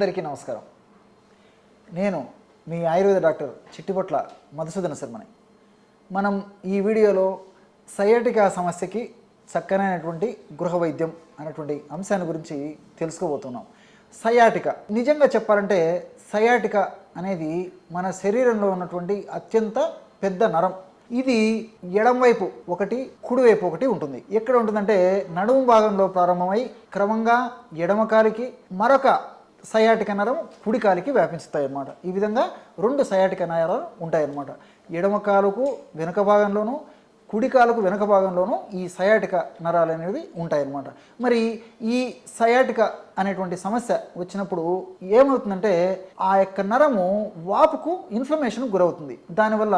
అందరికీ నమస్కారం. నేను మీ ఆయుర్వేద డాక్టర్ చిట్టిపొట్ల మధుసూదన శర్మని. మనం ఈ వీడియోలో సయాటికా సమస్యకి చక్కనైనటువంటి గృహ వైద్యం అనేటువంటి అంశాన్ని గురించి తెలుసుకోబోతున్నాం. సయాటిక. నిజంగా చెప్పాలంటే సయాటిక అనేది మన శరీరంలో ఉన్నటువంటి అత్యంత పెద్ద నరం. ఇది ఎడంవైపు ఒకటి కుడివైపు ఒకటి ఉంటుంది. ఎక్కడ ఉంటుందంటే నడుము భాగంలో ప్రారంభమై క్రమంగా ఎడమకాలికి మరొక సయాటిక నరం కుడికాలికి వ్యాపించుతాయి అన్నమాట ఈ విధంగా రెండు సయాటిక నరాలు ఉంటాయన్నమాట. ఎడమ కాలుకు వెనుక భాగంలోనూ కుడికాలకు వెనుక భాగంలోనూ ఈ సయాటిక నరాలు అనేవి ఉంటాయన్నమాట. మరి ఈ సయాటిక అనేటువంటి సమస్య వచ్చినప్పుడు ఏమవుతుందంటే ఆ యొక్క నరము వాపుకు ఇన్ఫ్లమేషన్ గురవుతుంది. దానివల్ల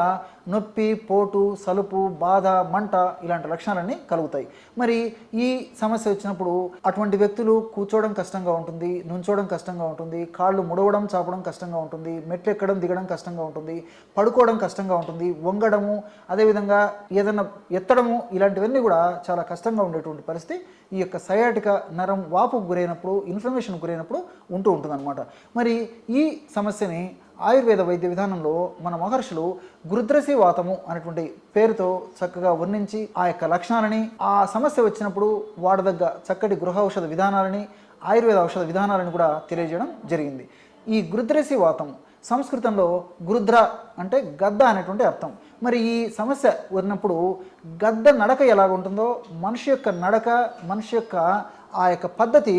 నొప్పి పోటు సలుపు బాధ మంట ఇలాంటి లక్షణాలన్నీ కలుగుతాయి. మరి ఈ సమస్య వచ్చినప్పుడు అటువంటి వ్యక్తులు కూర్చోవడం కష్టంగా ఉంటుంది నుంచోవడం కష్టంగా ఉంటుంది కాళ్ళు ముడవడం చాపడం కష్టంగా ఉంటుంది మెట్లు ఎక్కడం దిగడం కష్టంగా ఉంటుంది పడుకోవడం కష్టంగా ఉంటుంది వంగడము అదేవిధంగా ఏదైనా ఎత్తడము ఇలాంటివన్నీ కూడా చాలా కష్టంగా ఉండేటువంటి పరిస్థితి. ఈ యొక్క సయాటిక నరం వాపు గురైనప్పుడు ఇన్ఫ్లమేషన్ గురైనప్పుడు ఉంటూ ఉంటుందన్నమాట. మరి ఈ సమస్యని ఆయుర్వేద వైద్య విధానంలో మన మహర్షులు గురుద్రసి వాతము అనేటువంటి పేరుతో చక్కగా వర్ణించి ఆ యొక్క లక్షణాలని ఆ సమస్య వచ్చినప్పుడు వాడదగ్గ చక్కటి గృహ ఔషధ విధానాలని ఆయుర్వేద ఔషధ విధానాలను కూడా తెలియజేయడం జరిగింది. ఈ గురుద్రసి వాతం సంస్కృతంలో గురుద్ర అంటే గద్ద అనేటువంటి అర్థం. మరి ఈ సమస్య ఉన్నప్పుడు గద్ద నడక ఎలాగ ఉంటుందో మనిషి యొక్క నడక మనిషి యొక్క ఆ యొక్క పద్ధతి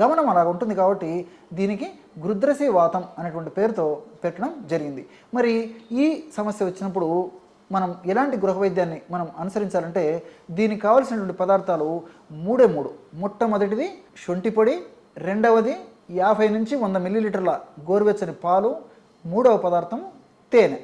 గమనం అలాగ ఉంటుంది కాబట్టి దీనికి గృద్రసి వాతం అనేటువంటి పేరుతో పెట్టడం జరిగింది. మరి ఈ సమస్య వచ్చినప్పుడు మనం ఎలాంటి గృహ వైద్యాన్ని మనం అనుసరించాలంటే దీనికి కావలసినటువంటి పదార్థాలు మూడే మూడు. మొట్టమొదటిది శొంఠి పొడి రెండవది యాభై నుంచి వంద మిల్లీలీటర్ల గోరువెచ్చని పాలు మూడవ పదార్థం తేనె.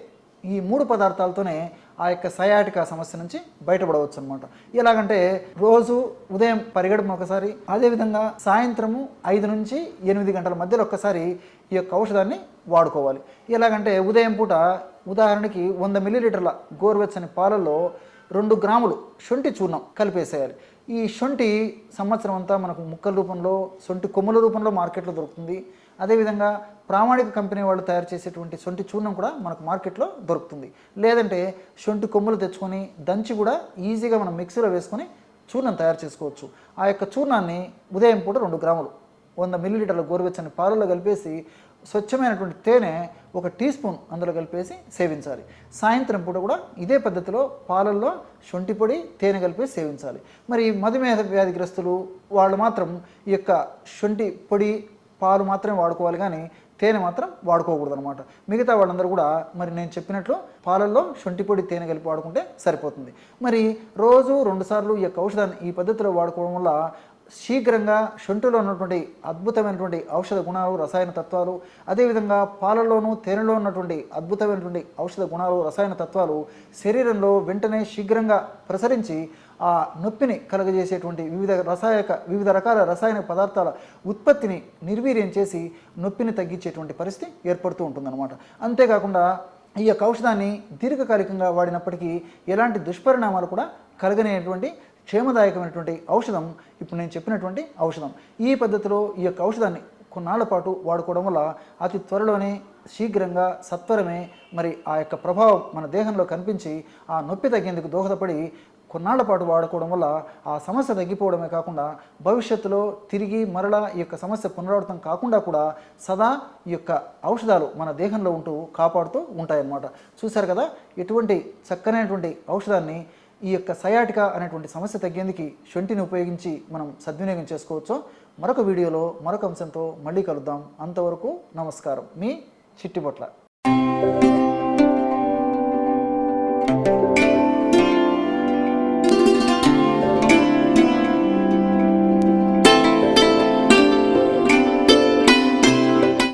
ఈ మూడు పదార్థాలతోనే ఆ యొక్క సయాటికా సమస్య నుంచి బయటపడవచ్చు అనమాట ఎలాగంటే రోజు ఉదయం పరిగెడమ ఒకసారి అదేవిధంగా సాయంత్రము ఐదు నుంచి ఎనిమిది గంటల మధ్యలో ఒక్కసారి ఈ యొక్క ఔషధాన్ని వాడుకోవాలి. ఎలాగంటే ఉదయం పూట ఉదాహరణకి వంద మిల్లీలీటర్ల గోరువెచ్చని పాలల్లో రెండు గ్రాములు శొంఠి చూర్ణం కలిపేసేయాలి. ఈ శొంఠి సంవత్సరం అంతా మనకు ముక్కల రూపంలో శొంఠి కొమ్ముల రూపంలో మార్కెట్లో దొరుకుతుంది. అదేవిధంగా ప్రామాణిక కంపెనీ వాళ్ళు తయారు చేసేటువంటి సొంటి చూర్ణం కూడా మనకు మార్కెట్లో దొరుకుతుంది. లేదంటే శొంఠి కొమ్ములు తెచ్చుకొని దంచి కూడా ఈజీగా మనం మిక్సీలో వేసుకొని చూర్ణం తయారు చేసుకోవచ్చు. ఆ యొక్క చూర్ణాన్ని ఉదయం పూట రెండు గ్రాములు వంద మిల్లీలీటర్ల గోరువెచ్చని పాలలో కలిపేసి స్వచ్ఛమైనటువంటి తేనె ఒక టీ స్పూన్ అందులో కలిపేసి సేవించాలి. సాయంత్రం పూట కూడా ఇదే పద్ధతిలో పాలల్లో శొంఠి పొడి తేనె కలిపేసి సేవించాలి. మరి మధుమేహ వ్యాధిగ్రస్తులు వాళ్ళు మాత్రం ఈ యొక్క శొంఠి పొడి పాలు మాత్రమే వాడుకోవాలి కానీ తేనె మాత్రం వాడుకోకూడదు అనమాట మిగతా వాళ్ళందరూ కూడా మరి నేను చెప్పినట్లు పాలల్లో శొంఠి పొడి తేనె కలిపి వాడుకుంటే సరిపోతుంది. మరి రోజు రెండుసార్లు ఈ యొక్క ఔషధాన్ని ఈ పద్ధతిలో వాడుకోవడం వల్ల శీఘ్రంగా శొంఠిలో ఉన్నటువంటి అద్భుతమైనటువంటి ఔషధ గుణాలు రసాయన తత్వాలు అదేవిధంగా పాలల్లోనూ తేనెలో ఉన్నటువంటి అద్భుతమైనటువంటి ఔషధ గుణాలు రసాయన తత్వాలు శరీరంలో వెంటనే శీఘ్రంగా ప్రసరించి ఆ నొప్పిని కలుగజేసేటువంటి వివిధ రసాయక వివిధ రకాల రసాయన పదార్థాల ఉత్పత్తిని నిర్వీర్యం చేసి నొప్పిని తగ్గించేటువంటి పరిస్థితి ఏర్పడుతూ ఉంటుందన్నమాట. అంతేకాకుండా ఈ యొక్క ఔషధాన్ని దీర్ఘకాలికంగా వాడినప్పటికీ ఎలాంటి దుష్పరిణామాలు కూడా కలగనేటువంటి క్షేమదాయకమైనటువంటి ఔషధం ఇప్పుడు నేను చెప్పినటువంటి ఔషధం. ఈ పద్ధతిలో ఈ యొక్క ఔషధాన్ని కొన్నాళ్ళ పాటు వాడుకోవడం వల్ల అతి త్వరలోనే శీఘ్రంగా సత్వరమే మరి ఆ యొక్క ప్రభావం మన దేహంలో కనిపించి ఆ నొప్పి తగ్గేందుకు దోహదపడి కొన్నాళ్ళ పాటు వాడుకోవడం వల్ల ఆ సమస్య తగ్గిపోవడమే కాకుండా భవిష్యత్తులో తిరిగి మరలా ఈ యొక్క సమస్య పునరావృతం కాకుండా కూడా సదా ఈ యొక్క ఔషధాలు మన దేహంలో ఉంటూ కాపాడుతూ ఉంటాయన్నమాట. చూశారు కదా? ఎటువంటి చక్కనైనటువంటి ఔషధాన్ని ఈ యొక్క సయాటికా అనేటువంటి సమస్య తగ్గేందుకు షొంటిని ఉపయోగించి మనం సద్వినియోగం చేసుకోవచ్చు. మరొక వీడియోలో మరొక అంశంతో మళ్ళీ కలుద్దాం. అంతవరకు నమస్కారం. మీ చిట్టిబొట్ల